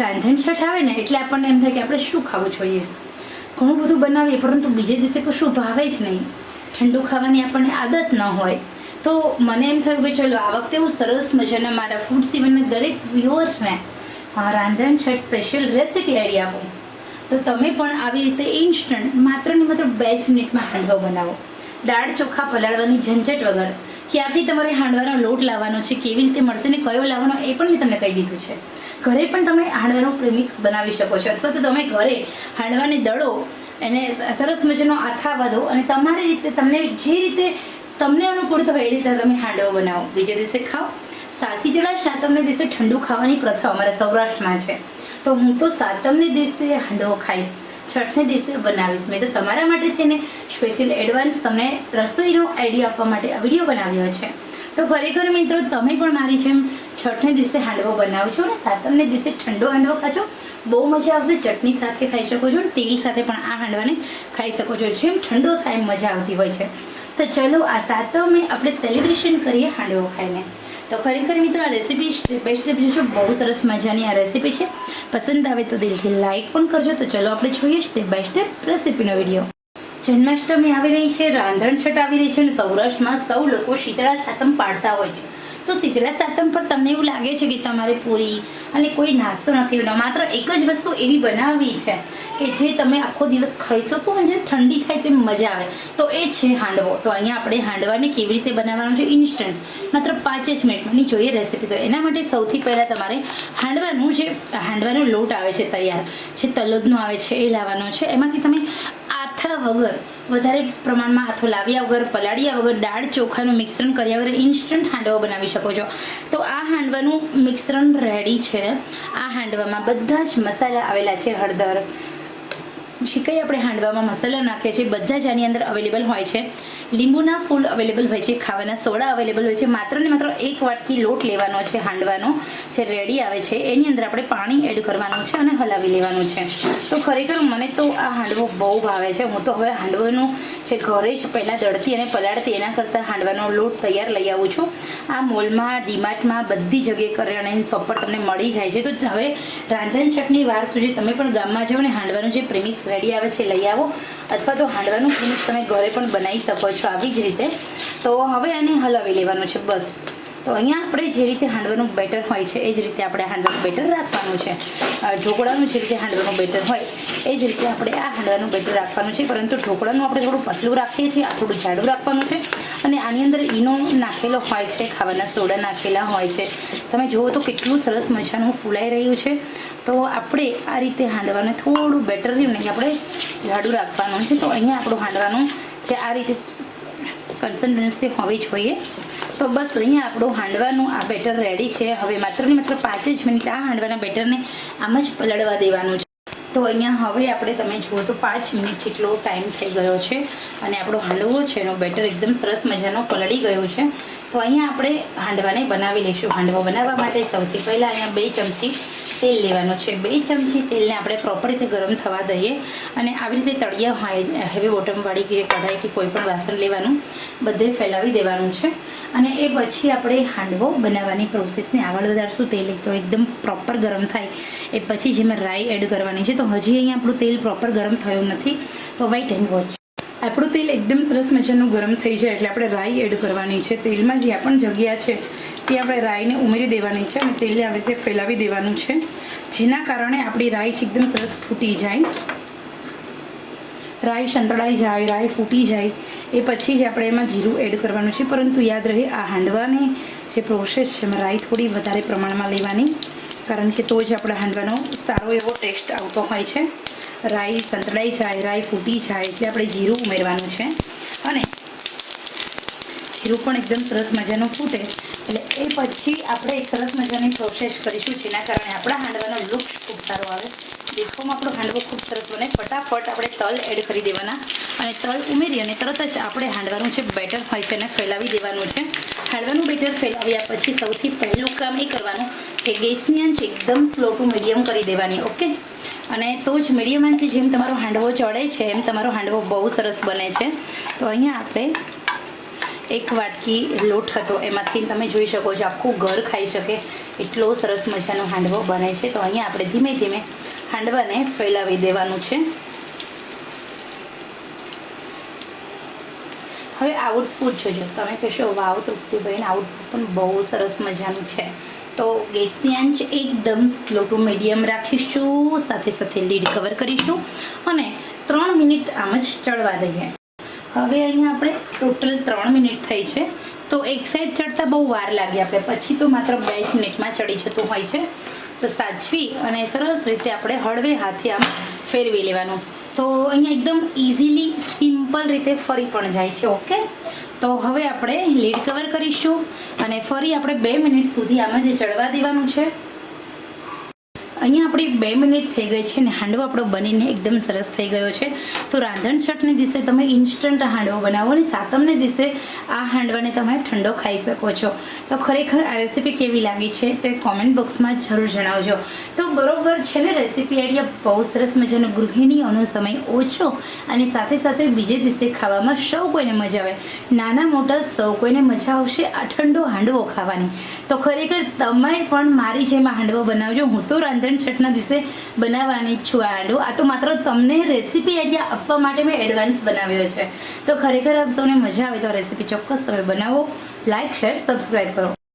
રાંધણછટ આવે ને એટલે આપણને એમ થાય કે આપણે શું ખાવું જોઈએ? ઘણું બધું બનાવીએ, પરંતુ બીજે દિવસે કશું ભાવે જ નહીં. ઠંડુ ખાવાની આપણને આદત ન હોય. તો મને એમ થયું કે ચલો, આ વખતે હું સરસ મજાના મારા ફૂડ સિવનના દરેક વ્યુઅર્સને રાંધણછટ સ્પેશિયલ રેસીપી આડી આપું. તો તમે પણ આવી રીતે ઇન્સ્ટન્ટ માત્ર ને માત્ર બે જ મિનિટમાં હાંડવો બનાવો. દાળ ચોખા પલાળવાની ઝંઝટ વગર. ક્યાંથી તમારે હાંડવાનો લોટ લાવવાનો છે, કેવી રીતે મળશે ને કયો લાવવાનો, એ પણ મેં તમને કહી દીધું છે. ઘરે પણ તમે હાંડવાનો પ્રેમિક્સ બનાવી શકો છો, અથવા તો તમે ઘરે હાંડવાને દળો, એને સરસ મજાનો આથાવા દો અને તમારી રીતે, તમને જે રીતે તમને અનુકૂળ હોય એ રીતે તમે હાંડવો બનાવો. બીજે દિવસે ખાઓ. સાસી જળા સાતમને દિવસે ઠંડુ ખાવાની પ્રથા અમારા સૌરાષ્ટ્રમાં છે. તો હું તો સાતમને દિવસે હાંડવો ખાઈશ. છઠને દિવસે બનાવીશ. મેં તો તમારા માટે તેને સ્પેશિયલ એડવાન્સ તમને રસોઈનો આઈડિયા આપવા માટે આ વીડિયો બનાવ્યો છે. તો ખરેખર મિત્રો, તમે પણ મારી જેમ છઠને દિવસે હાંડવો બનાવો છો અને સાતમને દિવસે ઠંડો હાંડવો ખાશો બહુ મજા આવશે, ચટણી સાથે ખાઈ શકો છો તેલ સાથે પણ આ હાંડવાને ખાઈ શકો છો. જેમ ઠંડો થાય મજા આવતી હોય છે. તો ચલો, આ સાતમે આપણે સેલિબ્રેશન કરીએ હાંડવો ખાઈને. તો ખરેખર મિત્રો, આ રેસીપી સ્ટેપ બાય જોશો બહુ સરસ મજાની આ રેસીપી છે. પસંદ આવે તો દિલથી લાઇક પણ કરજો. તો ચલો આપણે જોઈએ સ્ટેપ બાય સ્ટેપ રેસીપીનો વીડિયો જન્માષ્ટમી આવી રહી છે, રાંધણ છટ આવી રહી છે અને સૌરાષ્ટ્રમાં સૌ લોકો શીતળા સાતમ પાડતા હોય છે. તો શીતળા સાતમ પર તમને એવું લાગે છે કે તમારે પૂરી અને કોઈ નાસ્તો નથી બનાવ માત્ર એક જ વસ્તુ એવી બનાવવી છે કે જે તમે આખો દિવસ ખાઈ શકો અને ઠંડી થાય તેમ મજા આવે. તો એ છે હાંડવો. તો અહીંયા આપણે હાંડવાને કેવી રીતે બનાવવાનું છે ઇન્સ્ટન્ટ માત્ર પાંચ જ મિનિટની જોઈએ રેસીપી તો એના માટે સૌથી પહેલાં તમારે હાંડવાનું જે, હાંડવાનો લોટ આવે છે તૈયાર, જે તલબનો આવે છે એ લાવવાનો છે. એમાંથી તમે આથા વગર વધારે પ્રમાણમાં આથો લાવ્યા વગર, પલાળ્યા વગર દાળ ચોખાનું મિશ્રણ કર્યા વગર ઇન્સ્ટન્ટ હાંડવો બનાવી શકો છો. તો આ હાંડવાનું મિશ્રણ રેડી છે. આ હાંડવામાં બધા જ મસાલા આવેલા છે હળદર. જે કંઈ આપણે હાંડવામાં મસાલા નાખીએ છીએ, બધા જ આની અંદર અવેલેબલ હોય છે. લીંબુના ફૂલ અવેલેબલ હોય છે, ખાવાના સોડા અવેલેબલ હોય છે. માત્ર ને માત્ર એક વાટકી લોટ લેવાનો છે, હાંડવાનો, જે રેડી આવે છે. એની અંદર આપણે પાણી એડ કરવાનું છે અને હલાવી લેવાનું છે. તો ખરેખર મને તો આ હાંડવો બહુ ભાવે છે. હું તો હવે હાંડવાનું જે ઘરે જ પહેલાં દળતી અને પલાળતી એના કરતાં હાંડવાનો લોટ તૈયાર લઈ આવું છું. આ મોલમાં, ડીમાર્ટમાં બધી જગ્યાએ કરિયાણાની શોપ પર તમને મળી જાય છે. તો હવે રાંધણ ચટની વાર સુધી તમે પણ ગામમાં જાઓ ને હાંડવાનું જે પ્રેમિક્સ રેડી આવે છે, લઈ આવો. અથવા તો હાંડવાનું પ્રેમિક્સ તમે ઘરે પણ બનાવી શકો છો. આવી જ રીતે. તો હવે એને હલાવી લેવાનું છે, બસ. તો અહીંયા આપણે જે રીતે હાંડવાનું બેટર હોય છે, એ જ રીતે આપણે હાંડવાનું બેટર રાખવાનું છે. ઢોકળાનું જે રીતે હાંડવાનું બેટર હોય, એ જ રીતે આપણે આ હાંડવાનું બેટર રાખવાનું છે. પરંતુ ઢોકળાનું આપણે થોડું પતલું રાખીએ છીએ, આ થોડું જાડું રાખવાનું છે. અને આની અંદર ઈનો નાખેલો હોય છે, ખાવાના સોડા નાખેલા હોય છે. તમે જુઓ તો કેટલું સરસ મજાનું ફૂલાઈ રહ્યું છે. તો આપણે આ રીતે હાંડવાને થોડું બેટર રહ્યું ને આપણે જાડું રાખવાનું છે. તો અહીંયા આપણું હાંડવાનું જે આ રીતે કન્સન્ટન્સી હોવી જોઈએ. તો બસ અહીંયા આપણું હાંડવાનું આ બેટર રેડી છે. હવે માત્ર ને માત્ર પાંચ જ મિનિટ આ હાંડવાના બેટરને આમ જ પલળવા દેવાનું છે. તો અહીંયા હવે આપણે તમે જુઓ તો પાંચ મિનિટ જેટલો ટાઈમ થઈ ગયો છે અને આપણો હાંડવો છે એનો બેટર એકદમ સરસ મજાનો પલળી ગયો છે. તો અહીંયા આપણે હાંડવાને બનાવી લઈશું. હાંડવો બનાવવા માટે સૌથી પહેલાં અહીંયા બે ચમચી તેલ લેવાનું છે. બે ચમચી તેલને આપણે પ્રોપર રીતે ગરમ થવા દઈએ અને આવી રીતે તળિયા હોય હેવી બોટમવાળી કે કઢાઈ કે કોઈ પણ વાસણ લેવાનું, બધે ફેલાવી દેવાનું છે. અને એ પછી આપણે હાંડવો બનાવવાની પ્રોસેસને આગળ વધારશું. તેલ તો એકદમ પ્રોપર ગરમ થાય. એ પછી જેમાં રાઈ એડ કરવાની છે, તો હજી અહીંયા આપણું તેલ પ્રોપર ગરમ થયું નથી. તો વાઇટ એન્ડ વોચ આપણું તેલ એકદમ સરસ મજાનું ગરમ થઈ જાય એટલે આપણે રાઈ એડ કરવાની છે. તેલમાં જ્યાં પણ જગ્યા છે તે આપણે રાઈને ઉમેરી દેવાની છે અને તેલને આવી રીતે ફેલાવી દેવાનું છે. જેના કારણે આપણી રાઈ છે એકદમ સરસ ફૂટી જાય. રાઈ સંતળાઈ જાય, રાઈ ફૂટી જાય. એ પછી જ આપણે એમાં જીરું એડ કરવાનું છે. પરંતુ યાદ રહે, આ હાંડવાની જે પ્રોસેસ છે, એમાં રાઈ થોડી વધારે પ્રમાણમાં લેવાની. કારણ કે તો જ આપણા હાંડવાનો સારો એવો ટેસ્ટ આવતો હોય છે. રાઈ સંતળાઈ જાય, રાઈ ફૂટી જાય, એટલે આપણે જીરું ઉમેરવાનું છે. અને જીરું પણ એકદમ સરસ મજાનું ફૂટે. એટલે એ પછી આપણે એક સરસ મજાની પ્રોસેસ કરીશું, જેના કારણે આપણા હાંડવાનો લુક ખૂબ સારો આવે. દેખવામાં આપણો હાંડવો ખૂબ સરસ બને. ફટાફટ આપણે તલ એડ કરી દેવાના. અને તલ ઉમેરી અને તરત જ આપણે હાંડવાનું જે બેટર હોય છે એને ફેલાવી દેવાનું છે. હાંડવાનું બેટર ફેલાવ્યા પછી સૌથી પહેલું કામ એ કરવાનું કે ગેસની આંચ એકદમ સ્લો ટુ મીડિયમ કરી દેવાની, ઓકે? અને તો જ મીડિયમ આંચે જેમ તમારો હાંડવો ચડે છે, એમ તમારો હાંડવો બહુ સરસ બને છે. તો અહીંયા આપણે એક વાટકી લોટ હતો. એમાંથી તમે જોઈ શકો છો આખું ઘર ખાઈ શકે એટલો સરસ મજાનો હાંડવો બને છે. તો અહીંયા આપણે ધીમે ધીમે હાંડવાને ફેલાવી દેવાનું છે. હવે આઉટપુટ જોજો. તમે કહેશો, વાવ તૃપ્તિભાઈને આઉટપુટ પણ બહુ સરસ મજાનું છે. તો ગેસની આંચ એકદમ સ્લો મીડિયમ રાખીશું, સાથે સાથે લીડ કવર કરીશું અને ત્રણ મિનિટ આમ જ ચડવા દઈએ. હવે અહીંયા આપણે ટોટલ ત્રણ મિનિટ થઈ છે. તો એક સાઈડ ચડતા બહુ વાર લાગે આપણે. પછી તો માત્ર બે જ મિનિટમાં ચડી જતું હોય છે. તો સાચવી અને સરસ રીતે આપણે હળવે હાથે આમ ફેરવી લેવાનું. તો અહીંયા એકદમ ઇઝીલી સિમ્પલ રીતે ફરી પણ જાય છે, ઓકે? તો હવે આપણે લીડ કવર કરીશું અને ફરી આપણે બે મિનિટ સુધી આમાં જે ચડવા દેવાનું છે. અહીંયા આપણી બે મિનિટ થઈ ગઈ છે ને હાંડવો આપણો બનીને એકદમ સરસ થઈ ગયો છે. તો રાંધણ છઠને દિવસે તમે ઇન્સ્ટન્ટ હાંડવો બનાવો અને સાતમને દિવસે આ હાંડવાને તમે ઠંડો ખાઈ શકો છો. તો ખરેખર આ રેસીપી કેવી લાગી છે તે કોમેન્ટ બોક્સમાં જરૂર જણાવજો. તો બરોબર છે ને રેસીપી આઈડિયા બહુ સરસ મજાનો ગૃહિણીઓનો સમય ઓછો અને સાથે સાથે બીજે દિવસે ખાવામાં સૌ કોઈને મજા આવે. નાના મોટા સૌ કોઈને મજા આવશે આ ઠંડો હાંડવો ખાવાની. તો ખરેખર તમે પણ મારી જેમ હાંડવો બનાવજો. હું તો રાંધણ છઠના દિવસે બનાવવાની છું આ હાંડવો આ તો માત્ર તમને રેસીપી આઈડિયા આપવા માટે મેં એડવાન્સ બનાવ્યો છે. તો ખરેખર આપ સૌને મજા આવે તો રેસીપી ચોક્કસ તમે બનાવો. લાઇક શેર સબસ્ક્રાઈબ કરો.